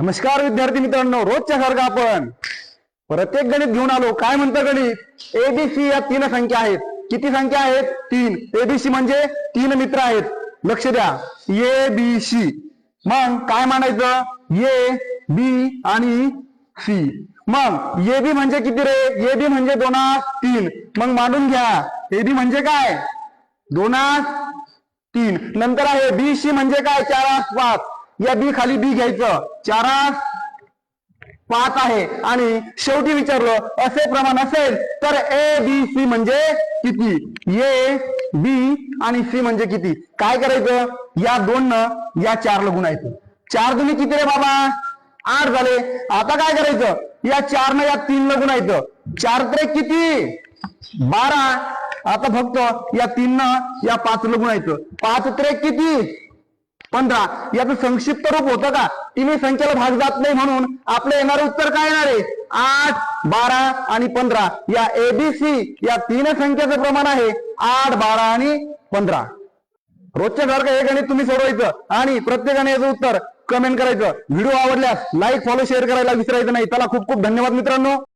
नमस्कार विद्यार्थी मित्रांनो रोजच्या सारखं आपण प्रत्येक गणित घेऊन आलो. काय म्हणतं गणित? एबीसी या तीन संख्या आहेत. किती संख्या आहेत? तीन. एबीसी म्हणजे तीन मित्र आहेत. लक्ष द्या. ए बी सी मग काय म्हणायचं? ए बी आणि सी मग ए बी म्हणजे किती रे? ए बी म्हणजे दोना तीन. मग मांडून घ्या. ए बी म्हणजे काय? दोना तीन. नंतर आहे बी सी म्हणजे काय? चार पाच. या बी खाली बी घ्यायचं. चारास पाच आहे. आणि शेवटी विचारलं असे प्रमाण असेल तर ए बी सी म्हणजे किती? ए बी आणि सी म्हणजे किती? काय करायचं? या दोन न या चार ल गुणायचं. चार तुम्ही किती रे बाबा? आठ झाले. आता काय करायचं? या चार न या तीन ल गुणायचं. चार त्रे किती? बारा. आता फक्त या तीन न या पाच ल गुणायचं. पाच त्रे किती? पंधरा याचं संक्षिप्त रूप होतं का? तिन्ही संख्येला भाग जात नाही म्हणून आपलं येणारं उत्तर काय येणार आहे? आठ बारा आणि पंधरा. या एबीसी या तीन संख्येचं प्रमाण आहे. आठ बारा आणि पंधरा. रोजच्या सारखं हे गणित तुम्ही सोडवायचं आणि प्रत्येकाने याचं उत्तर कमेंट करायचं. व्हिडिओ आवडल्यास लाईक फॉलो शेअर करायला विसरायचं नाही. त्याला खूप खूप धन्यवाद मित्रांनो.